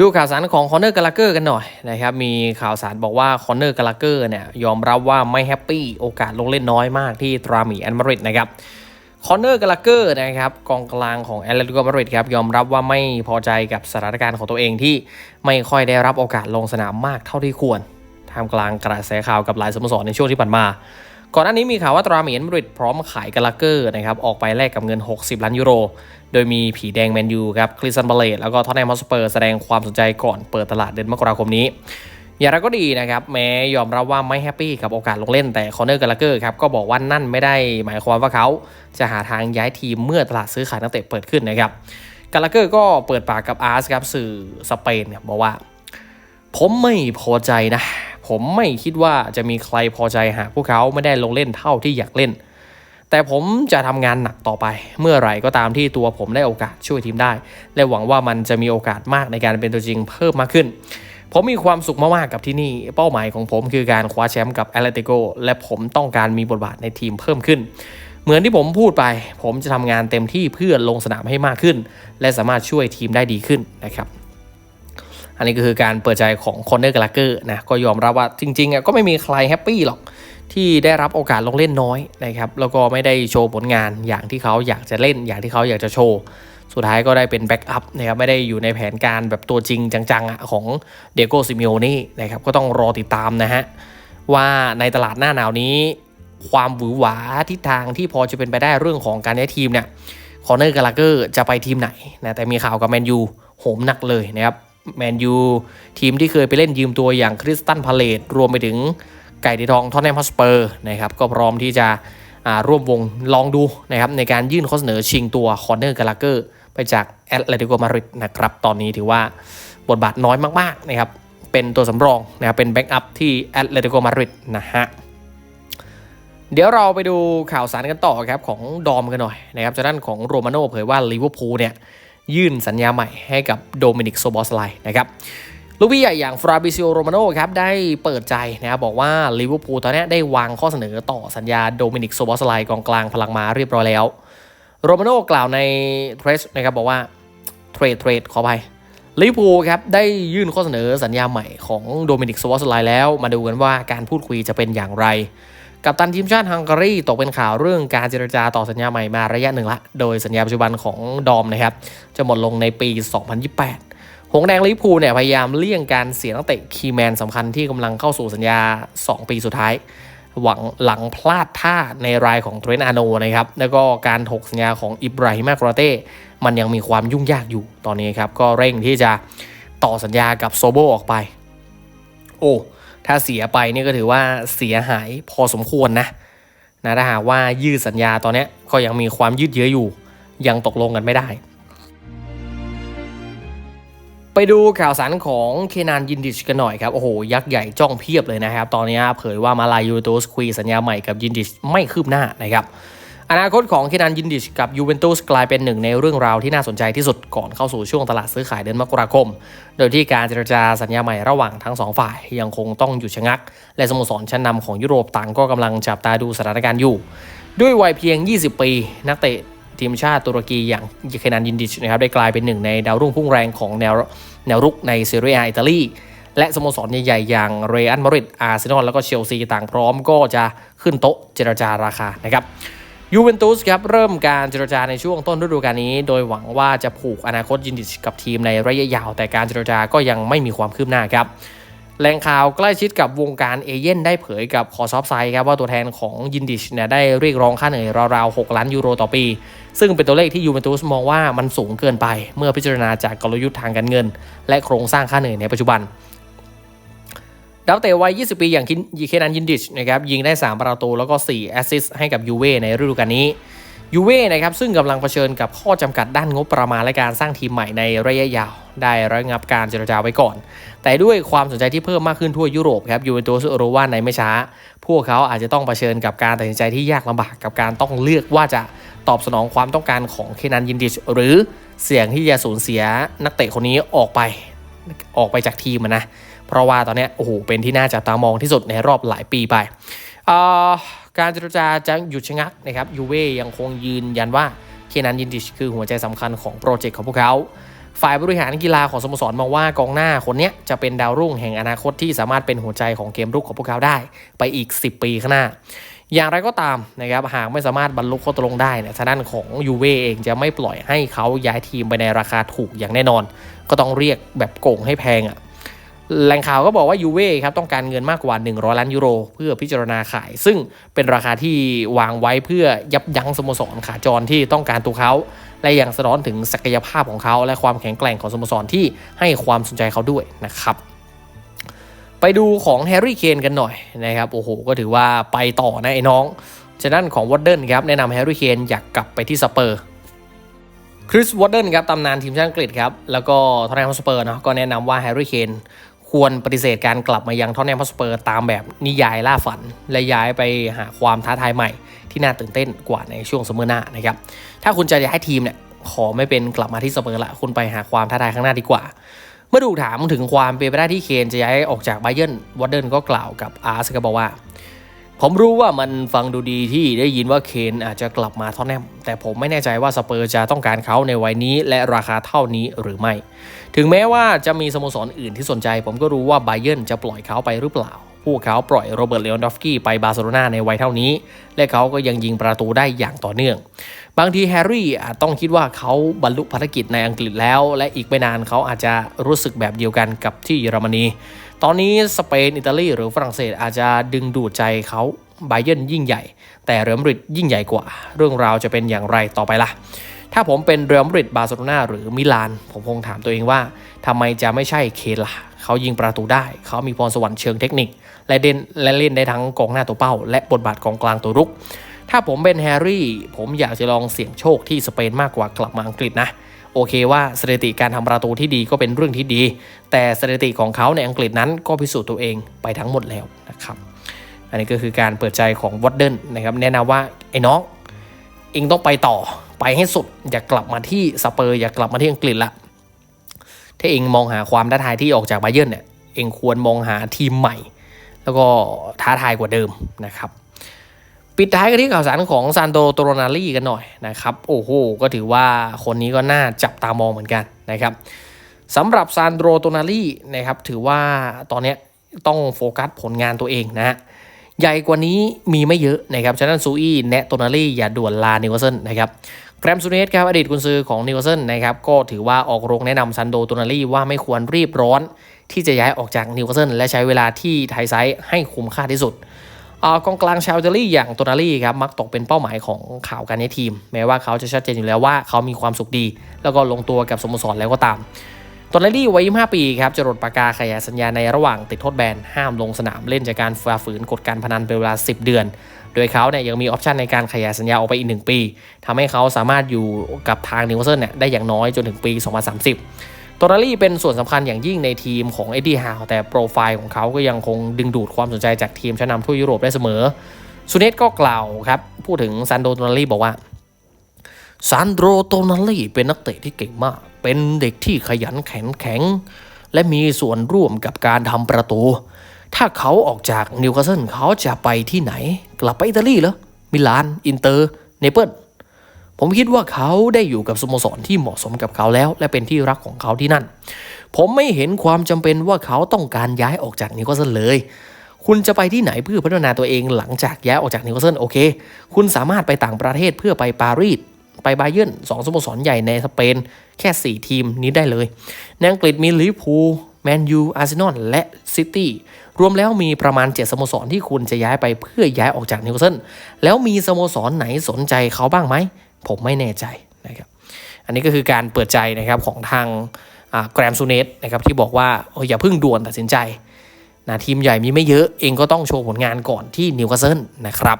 ดูข่าวสารของคอนเนอร์กาลาเกอร์กันหน่อยนะครับ มีข่าวสารบอกว่าคอนเนอร์กาลาเกอร์เนี่ยยอมรับว่าไม่แฮปปี้โอกาสลงเล่นน้อยมากที่ตรามีแอนมาริดนะครับคอนเนอร์กาลาเกอร์นะครับกองกลางของแอตเลติโกมาดริดครับยอมรับว่าไม่พอใจกับสถานการณ์ของตัวเองที่ไม่ค่อยได้รับโอกาสลงสนามมากเท่าที่ควรท่ามกลางกระแสข่าวกับหลายสโมสรในช่วงที่ผ่านมา ก่อนหน้านี้มีข่าวว่าตราหมีแอนมาดริดพร้อมขายกาลาเกอร์นะครับออกไปแลกกับเงิน 60 ล้านยูโร โดยมีผีแดงแมนยูครับคริสตันบาเลตแล้วก็ทอตแนมฮอสเปอร์แสดงความสนใจก่อนเปิดตลาดเดือนมกราคมนี้ อย่างไรก็ดีนะครับแม้ยอมรับว่าไม่แฮปปี้กับโอกาสลงเล่นแต่คอนเนอร์กาลาเกอร์ครับก็บอกว่านั่นไม่ได้หมายความว่าเขาจะหาทางย้ายทีมเมื่อตลาดซื้อขายนักเตะเปิดขึ้นนะครับกาลาเกอร์ก็เปิดปากกับอาร์สครับสื่อสเปนเนี่ยบอกว่า ผมไม่พอใจนะ ผมไม่คิดว่าจะมีใครพอใจหากพวกเขาไม่ได้ลงเล่นเท่าที่อยากเล่น แต่ผมจะทำงานหนักต่อไป เมื่อไหร่ก็ตามที่ตัวผมได้โอกาสช่วยทีมได้ และหวังว่ามันจะมีโอกาสมากในการเป็นตัวจริงเพิ่มมากขึ้น ผมมีความสุขมากๆกับที่นี่ เป้าหมายของผมคือการคว้าแชมป์กับแอตเลติโกและผมต้องการมีบทบาทในทีมเพิ่มขึ้นเหมือนที่ผมพูดไป ผมจะทำงานเต็มที่เพื่อลงสนามให้มากขึ้น และสามารถช่วยทีมได้ดีขึ้นนะครับ อันนี้ก็คือการเปิดใจของคอนเนอร์กาลาเกอร์นะก็ยอมรับว่าจริงๆอะก็ไม่มีใครแฮปปี้หรอกที่ได้รับโอกาสลงเล่นน้อยนะครับแล้วก็ไม่ได้โชว์ผลงานอย่างที่เขาอยากจะเล่นอย่างที่เขาอยากจะโชว์สุดท้ายก็ได้เป็นแบ็กอัพนะครับไม่ได้อยู่ในแผนการแบบตัวจริงจังๆของเดโกซิมิโอนี่นะครับก็ต้องรอติดตามนะฮะว่าในตลาดหน้าหนาวนี้ ความหวือหวาทิศทางที่พอจะเป็นไปได้เรื่องของการย้ายทีมเนี่ยคอนเนอร์กาลาเกอร์จะไปทีมไหนนะแต่มีข่าวกับแมนยูโหมหนักเลยนะครับ แมนยูทีมที่เคยไปเล่นยืมตัวอย่างคริสตันพาเลตรวมไปถึงไก่ดีทองทอนแนมฮอสเปอร์นะครับก็พร้อมที่จะร่วมวงลองดูนะครับในการยื่นข้อเสนอชิงตัวคอนเนอร์กาลาเกอร์ไปจากแอตเลติโกมาริดนะครับตอนนี้ถือว่าบทบาทน้อยมากๆนะครับเป็นตัวสำรองนะครับเป็นแบ็กอัพที่แอตเลติโกมาริดนะฮะเดี๋ยวเราไปดูข่าวสารกันต่อครับของดอมกันหน่อยนะครับจากด้านของโรมาโน่เผยว่าลิเวอร์พูลเนี่ย ยื่นสัญญาใหม่ให้กับโดมินิกโซบอสไลนะครับลูกพี่ใหญ่อย่างฟราบิซิโอโรมาโนครับได้เปิดใจนะครับบอกว่าลิเวอร์พูลตอนนี้ได้วางข้อเสนอต่อสัญญาโดมินิกโซบอสไลกองกลางพลังม้าเรียบร้อยแล้ว โรมาโน่กล่าวในเทรสนะครับบอกว่าเทรดเทรดขอไปลิเวอร์พูลครับได้ยื่นข้อเสนอสัญญาใหม่ของโดมินิกสวอสไลแล้ว มาดูกันว่าการพูดคุยจะเป็นอย่างไร กับตันทีมชาติฮังการีตกเป็นข่าวเรื่องการเจรจาต่อสัญญาใหม่มาระยะหนึ่งละ โดยสัญญาปัจจุบันของดอมนะครับ จะหมดลงในปี 2028 หงแดงลิพูเนี่ยพยายามเลี่ยงการเสียนักเตะคีแมนสำคัญที่กำลังเข้าสู่สัญญา 2 ปีสุดท้าย หวังหลังพลาดท่าในรายของเทรนต์อาโนนะครับ แล้วก็การถกสัญญาของอิบราฮิมากราเต้มันยังมีความยุ่งยากอยู่ตอนนี้ครับก็เร่งที่จะต่อสัญญากับโซโบออกไป โอ้ ถ้าเสียไปนี่ก็ถือว่าเสียหายพอสมควรนะนะถ้าหากว่ายืดสัญญาตอนนี้ก็ยังมีความยืดเยื้ออยู่ ยังตกลงกันไม่ได้ ไปดูข่าวสารของเคนานยินดิชกันหน่อยครับ โอ้โห ยักษ์ใหญ่จ้องเพียบเลยนะครับ ตอนนี้เผยว่ามาลายูโตสคุยสัญญาใหม่กับยินดิชไม่คืบหน้านะครับ อนาคตของเคนานยินดิชกับยูเวนตุสกลายเป็นหนึ่งในเรื่องราวที่น่าสนใจที่สุดก่อนเข้าสู่ช่วงตลาดซื้อขายเดือนมกราคม โดยที่การเจรจาสัญญาใหม่ระหว่างทั้งสองฝ่ายยังคงต้องหยุดชะงัก และสโมสรชั้นนำของยุโรปต่างก็กำลังจับตาดูสถานการณ์อยู่ ด้วยวัยเพียง 20 ปี นักเตะทีมชาติตุรกีอย่างเคนานยินดิชนะครับได้กลายเป็นหนึ่งในดาวรุ่งพุ่งแรงของแนวแนวรุกในเซเรียอิตาลีและสโมสรใหญ่ๆ อย่างเรอัลมาดริดอาร์เซนอลแล้วก็เชลซีต่างพร้อมก็จะขึ้นโต๊ะเจรจาราคานะครับ ยูเวนตุสครับเริ่มการเจรจาในช่วงต้นฤดูกาลนี้ โดยหวังว่าจะผูกอนาคตยินดิชกับทีมในระยะยาว แต่การเจรจาก็ยังไม่มีความคืบหน้าครับแหล่งข่าวใกล้ชิดกับวงการเอเย่นได้เผยกับคอซอฟไซครับว่าตัวแทนของยินดิชเนี่ยได้เรียกร้องค่าเหนื่อยราวๆ 6 ล้านยูโรต่อปี ซึ่งเป็นตัวเลขที่ยูเวนตุสมองว่ามันสูงเกินไป เมื่อพิจารณาจากกลยุทธ์ทางการเงิน และโครงสร้างค่าเหนื่อยในปัจจุบัน ดาวเตะวัย 20 ปีอย่างยีเคนันยินดิชนะครับยิงได้ 3 ประตูแล้วก็ 4 แอสซิสต์ให้กับยูเว่ในฤดูกาลนี้ยูเว่นะครับซึ่งกำลังเผชิญกับข้อจำกัดด้านงบประมาณและการสร้างทีมใหม่ในระยะยาว ได้ระงับการเจรจาไว้ก่อน แต่ด้วยความสนใจที่เพิ่มมากขึ้นทั่วยุโรปครับยูเวนตุสรู้ว่าในไม่ช้า พวกเขาอาจจะต้องเผชิญกับการตัดสินใจที่ยากลำบากกับการต้องเลือกว่าจะตอบสนองความต้องการของเคนันยินดิชหรือเสี่ยงที่จะสูญเสียนักเตะคนนี้ออกไปออกไปจากทีมนะ เพราะว่าตอนนี้โอ้โหเป็นที่น่าจับตามองที่สุดในรอบหลายปีไปการเจรจาจะหยุดชะงักนะครับยูเว่ยังคงยืนยันว่าเคนันยินดิชคือหัวใจสำคัญของโปรเจกต์ของพวกเขา ฝ่ายบริหารกีฬาของสโมสรมองว่ากองหน้าคนนี้จะเป็นดาวรุ่งแห่งอนาคตที่สามารถเป็นหัวใจของเกมรุกของพวกเขาได้ ไปอีก 10 ปีข้างหน้า อย่างไรก็ตามนะครับหากไม่สามารถบรรลุข้อตกลงได้เนี่ยทางด้านของยูเวเองจะไม่ปล่อยให้เขาย้ายทีมไปในราคาถูกอย่างแน่นอน ก็ต้องเรียกแบบโกงให้แพงอะ่ะ แหล่งข่าวก็บอกว่ายูเว่ครับต้องการเงินมากกว่า 100 ล้านยูโร เพื่อพิจารณาขาย ซึ่งเป็นราคาที่วางไว้เพื่อยับยั้งสโมสรขาจรที่ต้องการตัวเขาและยังสะท้อนถึงศักยภาพของเขาและความแข็งแกร่งของสโมสรที่ให้ความสนใจเขาด้วยนะครับไปดูของแฮร์รี่เคนกันหน่อยนะครับโอ้โหก็ถือว่าไปต่อนะไอ้น้องฉะนั้นของวอตเดิลครับแนะนำแฮร์รี่เคนอยากกลับไปที่สเปอร์คริสวอตเดิลครับตำนานทีมชาติอังกฤษครับแล้วก็ทอตแนมฮอสเปอร์เนาะก็แนะนำว่าแฮร์รี่เคน ควรปฏิเสธการกลับมายังทอตแนมฮอสเปอร์ตามแบบนิยายล่าฝัน และย้ายไปหาความท้าทายใหม่ ที่น่าตื่นเต้นกว่าในช่วงซัมเมอร์หน้านะครับถ้าคุณจะย้ายทีมเนี่ยขอไม่เป็นกลับมาที่สเปอร์ละคุณไปหาความท้าทายข้างหน้าดีกว่า เมื่อถูกถามถึงความเป็นไปได้ที่เคนจะย้ายออกจากไบเยนวอเดิลก็กล่าวกับอาร์สก็บอกว่า ผมรู้ว่ามันฟังดูดีที่ได้ยินว่าเคนอาจจะกลับมาทอตแนมแต่ผมไม่แน่ใจว่าสเปอร์จะต้องการเขาในวัยนี้และราคาเท่านี้หรือไม่ ถึงแม้ว่าจะมีสโมสรอื่นที่สนใจ ผมก็รู้ว่าไบเยนจะปล่อยเขาไปหรือเปล่า พวกเขาปล่อยโรเบิร์ตเลอนดอฟกี้ไปบาร์เซโลนาในวัยเท่านี้ และเขาก็ยังยิงประตูได้อย่างต่อเนื่อง บางทีแฮร์รี่อาจต้องคิดว่าเขาบรรลุภารกิจในอังกฤษแล้ว และอีกไม่นานเขาอาจจะรู้สึกแบบเดียวกันกับที่เยอรมนี ตอนนี้สเปนอิตาลีหรือฝรั่งเศสอาจจะดึงดูดใจเขาไบเยนยิ่งใหญ่ แต่เรอัลมาดริดยิ่งใหญ่กว่า เรื่องราวจะเป็นอย่างไรต่อไปล่ะถ้าผมเป็นเรอัลมาดริดบาร์เซโลนาหรือมิลาน ผมคงถามตัวเองว่าทำไมจะไม่ใช่เคนล่ะ เขายิงประตูได้ เขามีพรสวรรค์เชิงเทคนิค และเด่นและเล่นได้ทั้งกองหน้าตัวเป้า และบทบาทกองกลางตัวรุก ถ้าผมเป็นแฮร์รี่ ผมอยากจะลองเสี่ยงโชคที่สเปนมากกว่ากลับมาอังกฤษนะโอเคว่าสถิติการทำประตูที่ดีก็เป็นเรื่องที่ดี แต่สถิติของเขาในอังกฤษนั้นก็พิสูจน์ตัวเองไปทั้งหมดแล้วนะครับอันนี้ก็คือการเปิดใจของวอตเดนนะครับแนะนำว่าไอ้น้องเองต้องไปต่อไปให้สุดอย่ากลับมาที่สเปอร์อย่ากลับมาที่อังกฤษละ ถ้าเองมองหาความท้าทายที่ออกจากไบเยร์นเนี่ยเองควรมองหาทีมใหม่ แล้วก็ท้าทายกว่าเดิมนะครับปิดท้ายกันที่ข่าวสารของซานโตโตโรนารีกันหน่อยนะครับโอ้โหก็ถือว่าคนนี้ก็น่าจับตามองเหมือนกันนะครับสำหรับซานโดโตนารีนะครับถือว่าตอนนี้ต้องโฟกัสผลงานตัวเองนะฮะใหญ่กว่านี้มีไม่เยอะนะครับฉะนั้นซูอี้แนะโตนารีอย่าด่วนลานิวเซิลนะครับ แกรมซูเนสครับอดีตกุนซือของนิวคาสเซิลนะครับก็ถือว่าออกโรงแนะนำซันโดตูนารีว่าไม่ควรรีบร้อน ที่จะย้ายออกจากนิวคาสเซิลและใช้เวลาที่ไทยไซส์ให้คุ้มค่าที่สุดกองกลางชาวอิตาลีอย่างโตนารีครับมักตกเป็นเป้าหมายของข่าวการในทีม แม้ว่าเขาจะชัดเจนอยู่แล้วว่าเขามีความสุขดี แล้วก็ลงตัวกับสโมสรแล้วก็ตาม ตนาลี่วัย25 ปีครับจะรดปากกาขยายสัญญาในระหว่างติดโทษแบน ห้ามลงสนามเล่นจากการฝ่าฝืนกฎการพนันเป็นเวลา 10 เดือน โดยเขาเนี่ยยังมีออปชันในการขยายสัญญาออกไปอีก 1 ปีทำให้เขาสามารถอยู่กับทางนิวคาสเซิลเนี่ยได้อย่างน้อยจนถึงปี 2030โตนาลี่เป็นส่วนสำคัญอย่างยิ่งในทีมของเอ็ดดี้ฮาวแต่โปรไฟล์ของเขาก็ยังคงดึงดูดความสนใจจากทีมชั้นนำทั่วยุโรปได้เสมอซูเนตก็กล่าวครับพูดถึงซันโดโตนาลีบอกว่าซันโดโตนาลีเป็นนักเตะที่เก่งมาก เป็นเด็กที่ขยันแข็งแข็ง และมีส่วนร่วมกับการทำประตู ถ้าเขาออกจากนิวคาสเซิลเขาจะไปที่ไหน กลับไปอิตาลีเหรอ มิลาน อินเตอร์ เนเปิลผมคิดว่าเขาได้อยู่กับสโมสรที่เหมาะสมกับเขาแล้ว และเป็นที่รักของเขาที่นั่น ผมไม่เห็นความจำเป็นว่าเขาต้องการย้ายออกจากนิวคาสเซิลเลย คุณจะไปที่ไหนเพื่อพัฒนาตัวเองหลังจากย้ายออกจากนิวคาสเซิลโอเค คุณสามารถไปต่างประเทศเพื่อไปปารีส ไปบาเยิร์นสองสโมสรใหญ่ในสเปน แค่ 4 ทีมนี้ได้เลย ในอังกฤษมีลิเวอร์พูลแมนยูอาร์เซนอลและซิตี้รวมแล้วมีประมาณ 7 สโมสรที่คุณจะย้ายไปเพื่อย้ายออกจากนิวคาสเซิลแล้วมีสโมสรไหนสนใจเขาบ้างไหม ผมไม่แน่ใจนะครับอันนี้ก็คือการเปิดใจนะครับของทางแกรมซูเนสนะครับที่บอกว่าเอออย่าเพิ่งด่วนตัดสินใจนะทีมใหญ่มีไม่เยอะเองก็ต้องโชว์ผลงานก่อนที่นิวคาสเซิลนะครับ